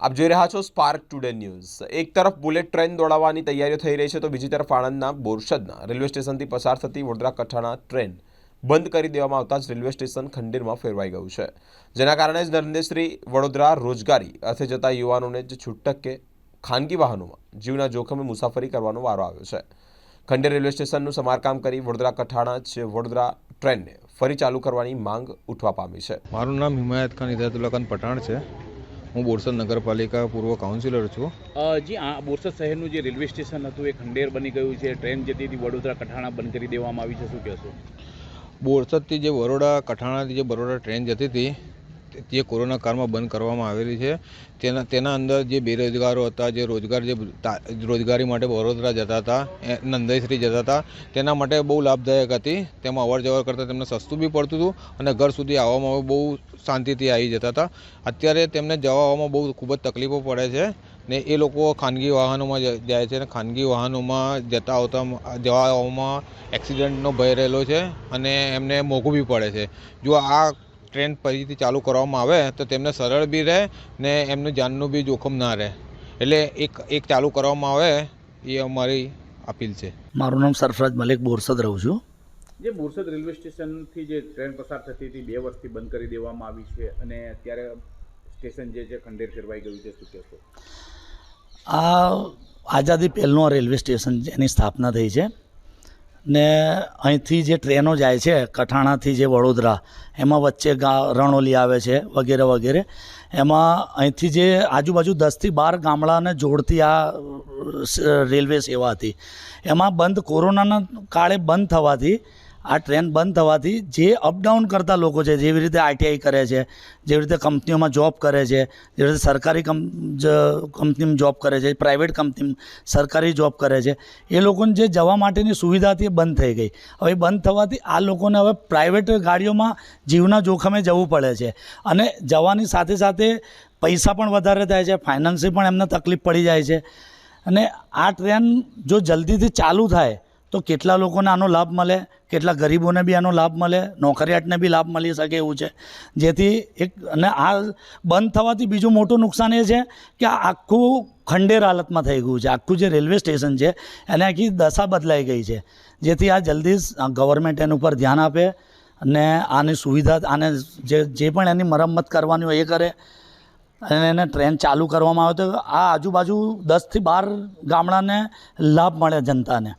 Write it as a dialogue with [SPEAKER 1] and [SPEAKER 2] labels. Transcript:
[SPEAKER 1] આપ જોઈ રહ્યા છો સ્પાર્ક ટુડે ન્યૂઝ એક તરફ બુલેટ ટ્રેન દોડાવવાની તૈયારીઓ થઈ રહી છે તો બીજી તરફ આણંદના બોરસદના રેલવે સ્ટેશનથી પસાર થતી વડોદરા કઠાણા ટ્રેન બંધ કરી દેવામાં આવતા જ રેલવે સ્ટેશન ખંડેરમાં ફેરવાઈ ગયું છે. જેના કારણે જ નરેન્દ્રશ્રી વડોદરા રોજગારી અર્થે જતા યુવાનોને જ છૂટક ખાનગી વાહનોમાં જીવના જોખમે મુસાફરી કરવાનો વારો આવ્યો છે. ખંડેર રેલવે સ્ટેશનનું સમારકામ કરી વડોદરા કઠાણા જ વડોદરા ટ્રેનને ફરી ચાલુ કરવાની માંગ ઉઠવા પામી છે.
[SPEAKER 2] મારું નામ હિમાયત ખાન હિદાયતુલ્લા ખાન પઠાણ છે. હું બોરસદ નગરપાલિકા પૂર્વ કાઉન્સિલર છું.
[SPEAKER 3] જી આ બોરસદ શહેરનું જે રેલવે સ્ટેશન હતું એ ખંડેર બની ગયું છે. ટ્રેન જતી હતી વડોદરા કઠાણા બંધ કરી દેવામાં આવી છે. શું કહેશો?
[SPEAKER 2] બોરસદથી જે વરોડા કઠાણાથી જે બરોડા ટ્રેન જતી હતી તે કોરોના કાળમાં બંધ કરવામાં આવેલી છે, તેના તેના અંદર જે બેરોજગારો હતા, જે રોજગાર, જે રોજગારી માટે વડોદરા જતા હતા, એ નંદેશ્રી જતા હતા, તેના માટે બહુ લાભદાયક હતી. તેમાં અવર જવર કરતાં તેમને સસ્તું બી પડતું હતું અને ઘર સુધી આવવામાં બહુ શાંતિથી આવી જતા હતા. અત્યારે તેમને જવા આવવામાં બહુ ખૂબ જ તકલીફો પડે છે ને એ લોકો ખાનગી વાહનોમાં જ- જાય છે અને ખાનગી વાહનોમાં જતા આવતા, જવા આવવામાં એક્સિડન્ટનો ભય રહેલો છે અને એમને મોંઘું બી પડે છે. જો આ ટ્રેન ફરીથી ચાલુ કરવામાં આવે તો તેમને સરળ બી રહે ને એમનું જાનનું બી જોખમ ના રહે. એટલે એક એક ચાલુ કરવામાં આવે એ અમારી અપીલ છે.
[SPEAKER 4] મારું નામ સરફરાજ મલિક બોરસદ રહું છું.
[SPEAKER 3] જે બોરસદ રેલવે સ્ટેશનથી જે ટ્રેન પસાર થતી હતી બે વર્ષથી બંધ કરી દેવામાં આવી છે અને અત્યારે સ્ટેશન જે છે ખંડેર ફેરવાઈ ગયું છે શું કહેશો?
[SPEAKER 4] આ આઝાદી પહેલનું આ રેલવે સ્ટેશન એની સ્થાપના થઈ છે. ને અહીંથી જે ટ્રેનો જાય છે, કઠાણાથી જે વડોદરા, એમાં વચ્ચે ગા, રણોલી આવે છે, વગેરે વગેરે, એમાં અહીંથી જે આજુબાજુ દસથી બાર ગામડાને જોડતી આ રેલવે સેવા હતી. એમાં બંધ, કોરોનાના કાળે બંધ થવાથી આ ટ્રેન બંધ થવાથી જે અપડાઉન કરતા લોકો છે, જેવી રીતે આઈટીઆઈ કરે છે, જેવી રીતે કંપનીઓમાં જોબ કરે છે, જેવી રીતે સરકારી કંપ કંપનીમાં જોબ કરે છે પ્રાઇવેટ કંપની સરકારી જોબ કરે છે, એ લોકોને જે જવા માટેની સુવિધા હતી એ બંધ થઈ ગઈ. હવે બંધ થવાથી આ લોકોને હવે પ્રાઇવેટ ગાડીઓમાં જીવના જોખમે જવું પડે છે અને જવાની સાથે સાથે પૈસા પણ વધારે થાય છે ફાઇનાન્સી પણ એમને તકલીફ પડી જાય છે અને આ ટ્રેન જો જલ્દીથી ચાલુ થાય તો કેટલા લોકોને આનો લાભ મળે? કેટલા ગરીબોને બી આનો લાભ મળે? નોકરિયાતને બી લાભ મળી શકે એવું છે. જેથી એક અને આ બંધ થવાથી બીજું મોટું નુકસાન એ છે કે આખું ખંડેર હાલતમાં થઈ ગયું છે. આખું જે રેલવે સ્ટેશન છે, એને આખી દશા બદલાઈ ગઈ છે. જેથી આ જલ્દી ગવર્મેન્ટ એના ઉપર ધ્યાન આપે અને આની સુવિધા, આને જે જે પણ એની મરમ્મત કરવાની હોય એ કરે. અને એને ટ્રેન ચાલુ કરવામાં આવે તો આ આજુબાજુ દસથી બાર ગામડાને લાભ મળે જનતાને.